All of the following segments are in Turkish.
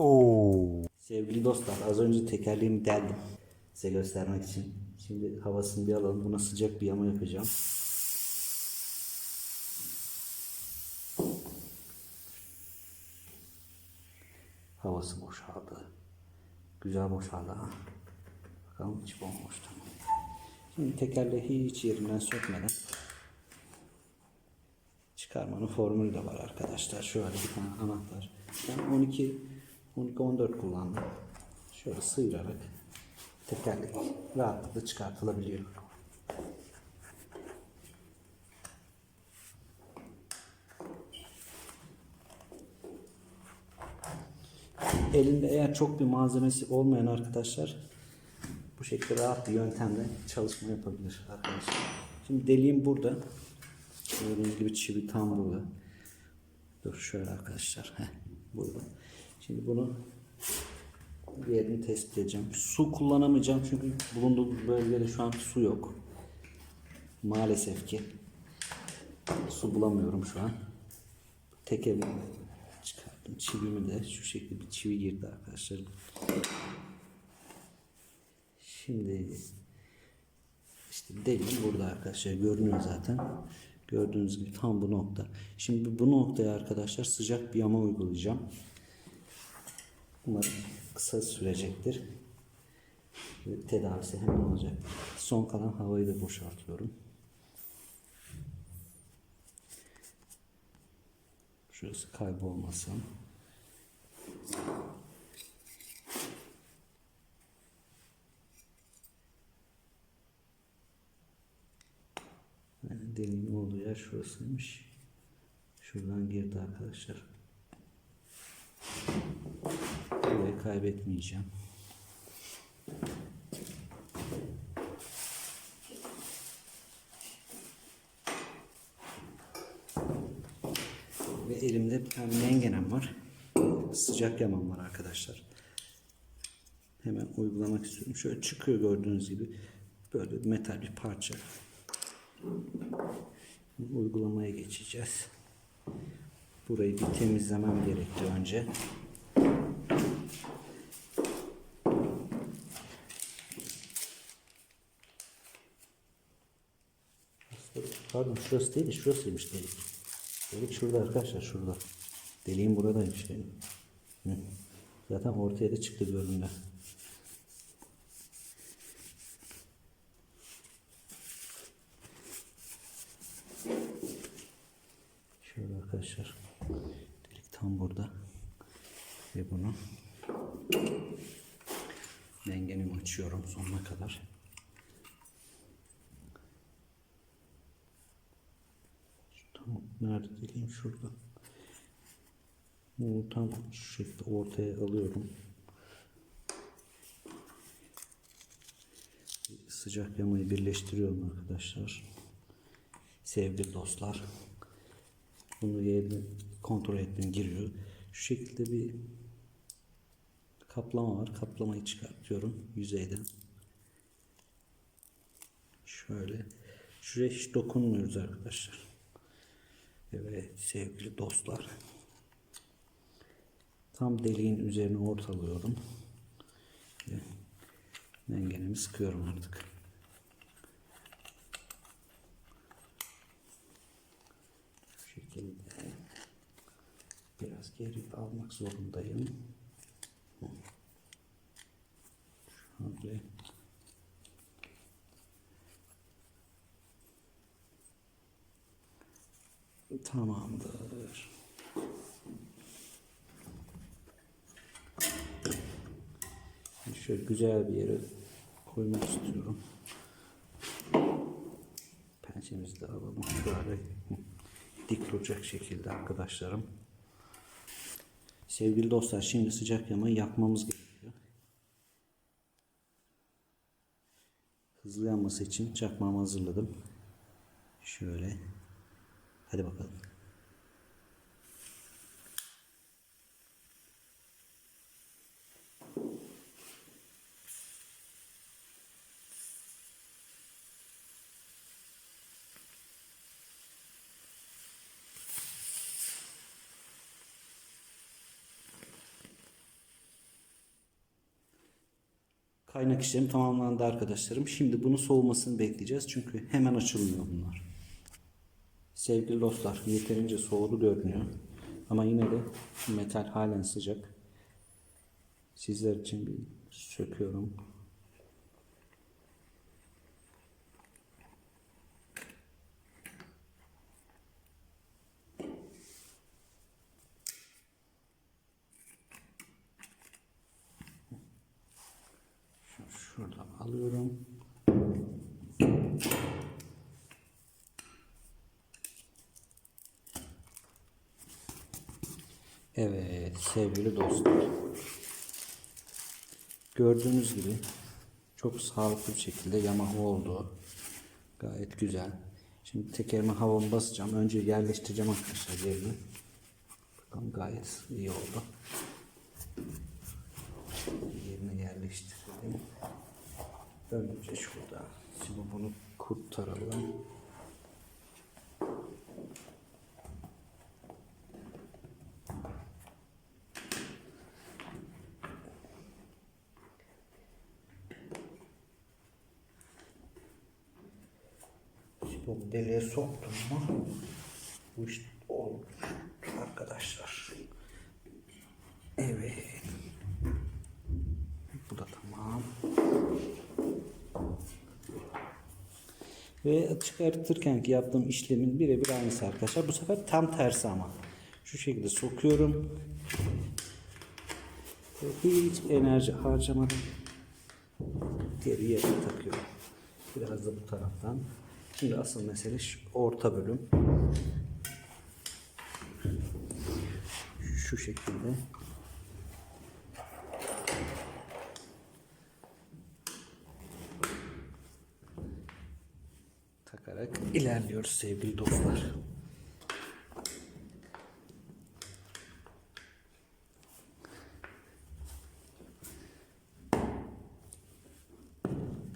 Oo. Sevgili dostlar az önce tekerleğimi deldim size göstermek için. Şimdi havasını bir alalım. Buna sıcak bir yama yapacağım. Havası boşaldı. Güzel boşaldı. Bakalım içi bomboş tamam. Tekerleği hiç yerinden sökmeden çıkarmanın formülü de var arkadaşlar. Şöyle bir tane anahtar. Ben 12 12 14 kullandım. Şöyle sıyırarak tekerlek rahatlıkla çıkartılabiliyor. Elinde eğer çok bir malzemesi olmayan arkadaşlar bu şekilde rahat bir yöntemle çalışma yapabilir arkadaşlar. Şimdi deliğim burada. Gördüğünüz gibi çivi tam burada. Dur şöyle arkadaşlar. Heh, burada. Şimdi bunu yerini tespit edeceğim. Su kullanamayacağım çünkü bulunduğum bölgede şu an su yok. Maalesef ki su bulamıyorum şu an. Tek elimi çıkardım. Çivimi de şu şekilde bir çivi girdi arkadaşlar. Şimdi işte deliğim burada arkadaşlar görünüyor zaten. Gördüğünüz gibi tam bu nokta. Şimdi bu noktaya arkadaşlar sıcak bir yama uygulayacağım. Umarım kısa sürecektir. Tedavisi hemen olacak. Son kalan havayı da boşaltıyorum. Şurası kaybolmasın. Deliğin olduğu yer şurasıymış. Şuradan girdi arkadaşlar. Burayı kaybetmeyeceğim. Ve elimde bir tane mengenem var. Sıcak yamam var arkadaşlar. Hemen uygulamak istiyorum. Şöyle çıkıyor gördüğünüz gibi. Böyle metal bir parça. Uygulamaya geçeceğiz. Burayı bir temizlemem gerekti önce. Pardon şurası değil de şurasıymış delik. Delik şurada arkadaşlar şurada. Deliğim buradaymış benim. Zaten ortaya da çıktı göründü. Şöyle arkadaşlar. Delik tam burada. Ve bunu dengenimi açıyorum sonuna kadar. Tam nerede deliğim şurada. Bunu tam şu şekilde ortaya alıyorum. Sıcak yamayı birleştiriyorum arkadaşlar. Sevgili dostlar. Bunu yerini kontrol ettim giriyor. Şu şekilde bir kaplama var. Kaplamayı çıkartıyorum yüzeyden. Şöyle. Şuraya hiç dokunmuyoruz arkadaşlar. Evet sevgili dostlar. Tam deliğin üzerine ortalıyorum. Ve mengenemi sıkıyorum artık. Şu şekilde biraz geri almak zorundayım. Şöyle Tamamdır. Şöyle güzel bir yere koymak istiyorum. Pençemizi de alalım. Şöyle dik duracak şekilde arkadaşlarım. Sevgili dostlar şimdi sıcak yamayı yakmamız gerekiyor. Hızlı yanması için çakmağımı hazırladım. Şöyle. Hadi bakalım. Kaynak işlemi tamamlandı arkadaşlarım. Şimdi bunu soğumasını bekleyeceğiz. Çünkü hemen açılmıyor bunlar. Sevgili dostlar yeterince soğudu görünüyor. Ama yine de metal halen sıcak. Sizler için bir söküyorum. Şuradan alıyorum. Evet sevgili dostlar. Gördüğünüz gibi çok sağlıklı bir şekilde yamaha oldu. Gayet güzel. Şimdi tekerime havamı basacağım. Önce yerleştireceğim arkadaşlar yerine. Bakalım gayet iyi oldu. Yerine yerleştirelim. Önce şurada. Şimdi bunu kurtaralım. Şimdi deliğe soktum mu bu iş oldu arkadaşlar. Evet. Bu da tamam. Ve çıkartırken ki yaptığım işlemin birebir aynısı arkadaşlar. Bu sefer tam tersi ama. Şu şekilde sokuyorum. Ve hiç enerji harcamadan geri yerine takıyorum. Biraz da bu taraftan. Şimdi asıl mesele şu orta bölüm. Şu şekilde. İlerliyoruz sevgili dostlar.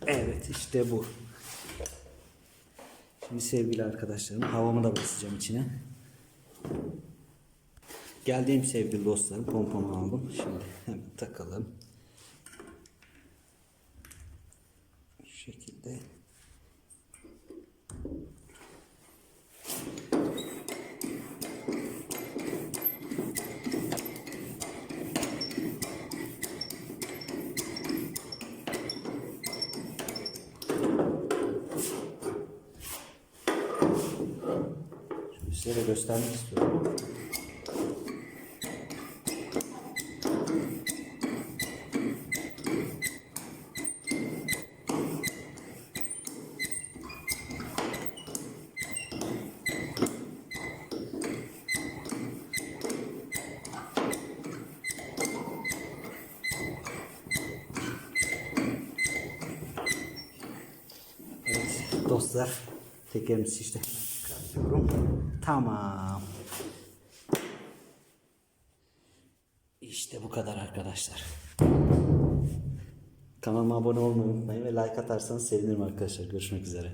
Evet işte bu. Şimdi sevgili arkadaşlarım havamı da basacağım içine. Geldiğim sevgili dostlarım pompamı aldım. Şimdi hemen takalım. Şu şekilde. Şimdi size de göstermek istiyorum. Dostlar tekerimizi işte çıkartıyorum. Tamam. İşte bu kadar arkadaşlar. Kanalıma abone olmayı unutmayın ve like atarsanız sevinirim arkadaşlar. Görüşmek üzere.